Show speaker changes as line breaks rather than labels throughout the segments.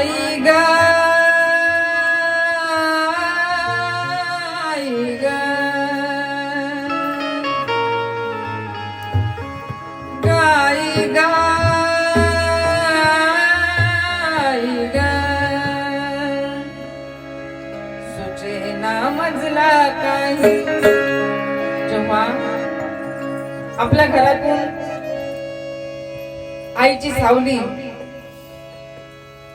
आई गाई गा मजला जेव्हा आपल्या घरातून आईची सावली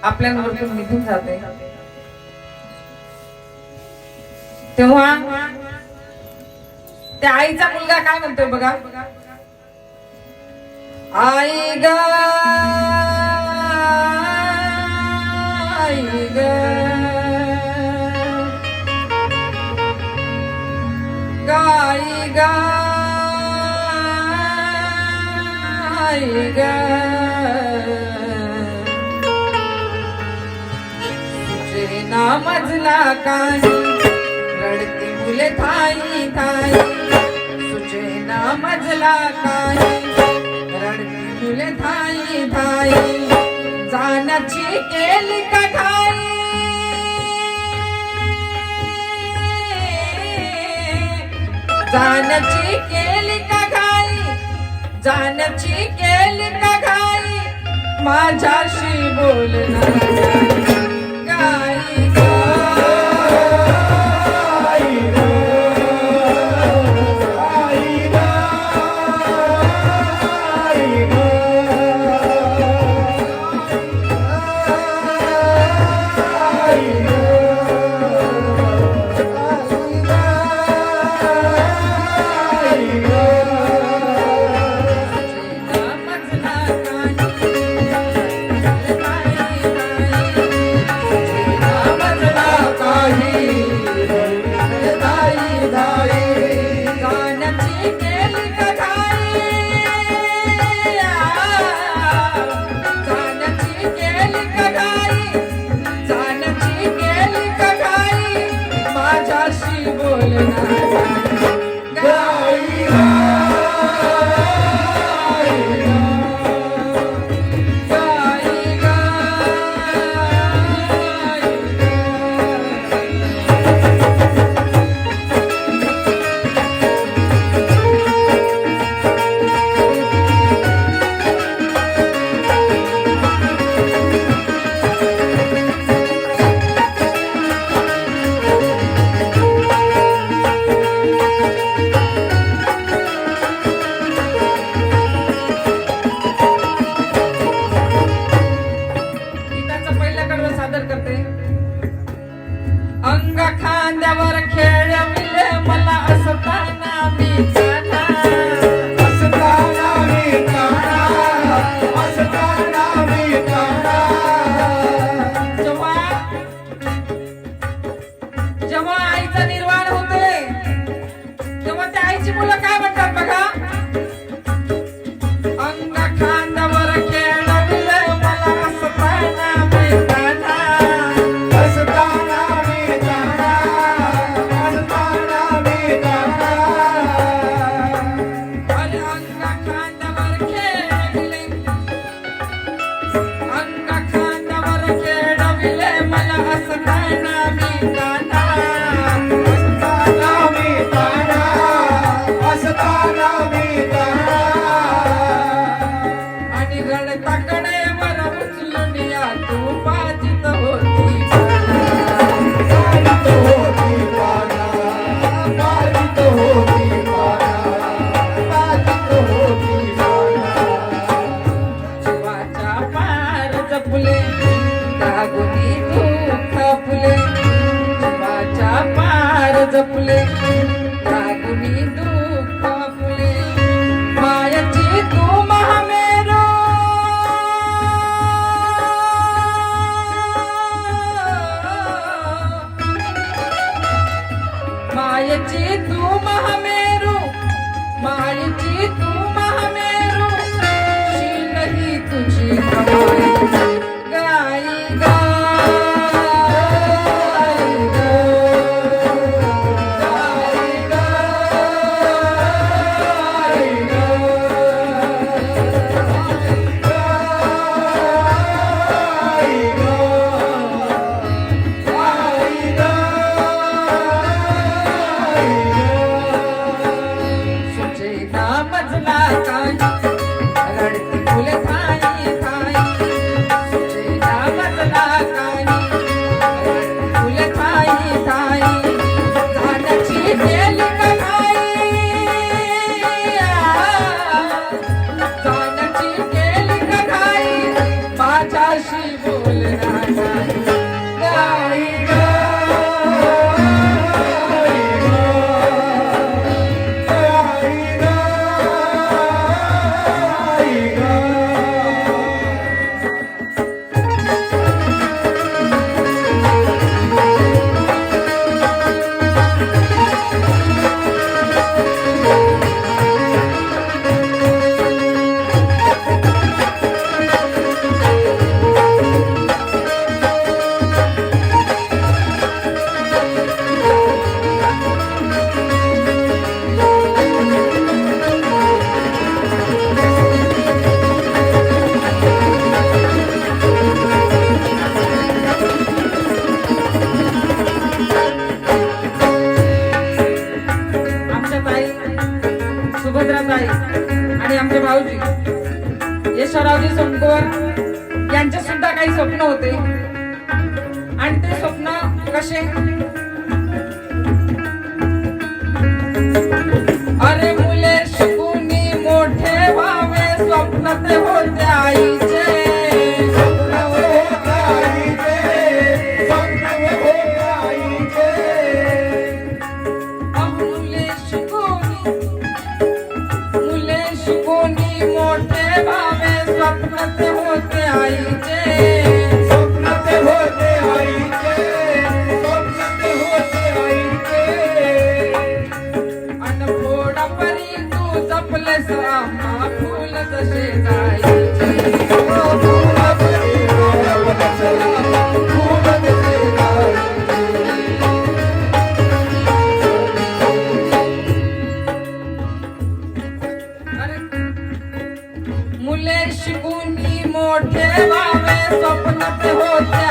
आपल्याबरोबर निघून जाते. तेव्हा त्या आईचा मुलगा काय म्हणतोय बघा? आई ग आई ग. गाई गाई ग. तुझे नामजला काही. रडती मुले थाई थाई. तुझे नामजला काही. रडती मुले थाई थाई. जाण्याची केली का जाण्याची केली का जाण्याची केली का माझ्याशी बोलणार गाई Bye. का खांद्यावर खेळविले मला असं काय जाना. आणि जपले. लागुनी दुःख फुले मायाची तू महामेरो. मायाची तू महामेरू. मायाची तू महामेरू. शील ही तुझी शरावजी यशवरावजी यांचे सुद्धा काही स्वप्न होते. आणि ते स्वप्न कसे? अरे मुले शिकून मोठे व्हावे स्वप्न ते होते आईचे. आईचे व्हावे स्वप्न ते होते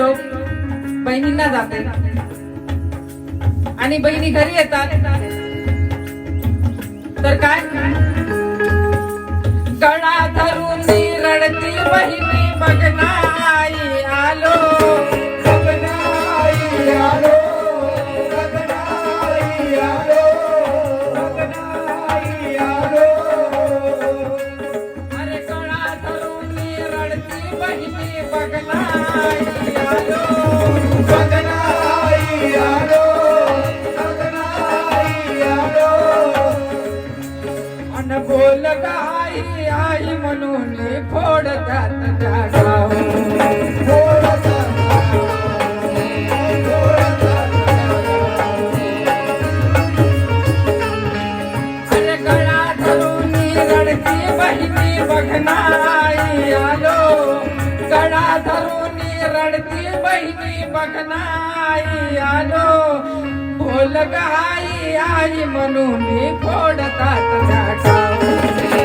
लोक बहिणींना जाते. आणि बहिणी घरी येतात. तर काय? गळा धरून रडती बहिणी बघना आई आलो. बोल गाई आई म्हणून फोडतात त्या गाव अरे गळा धरून रडती बहिणी बघनाई आलो. गळा धरून रडती बहिणी बघनाई आलो. बोल गाई आई म्हणून फोडतात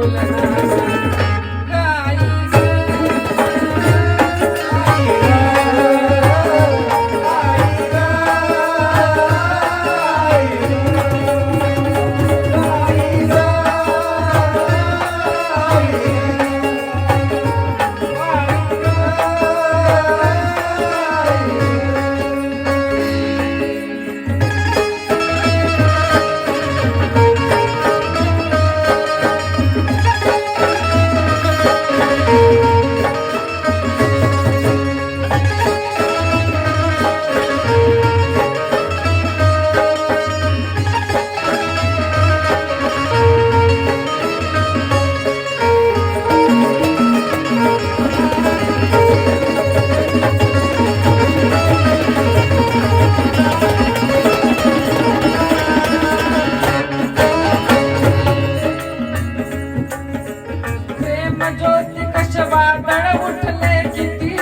Lord. ज्योती कशवा दळ उठले किती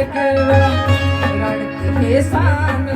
ਰਖਵਾ ਰਣ ਕੇ ਸਾਨ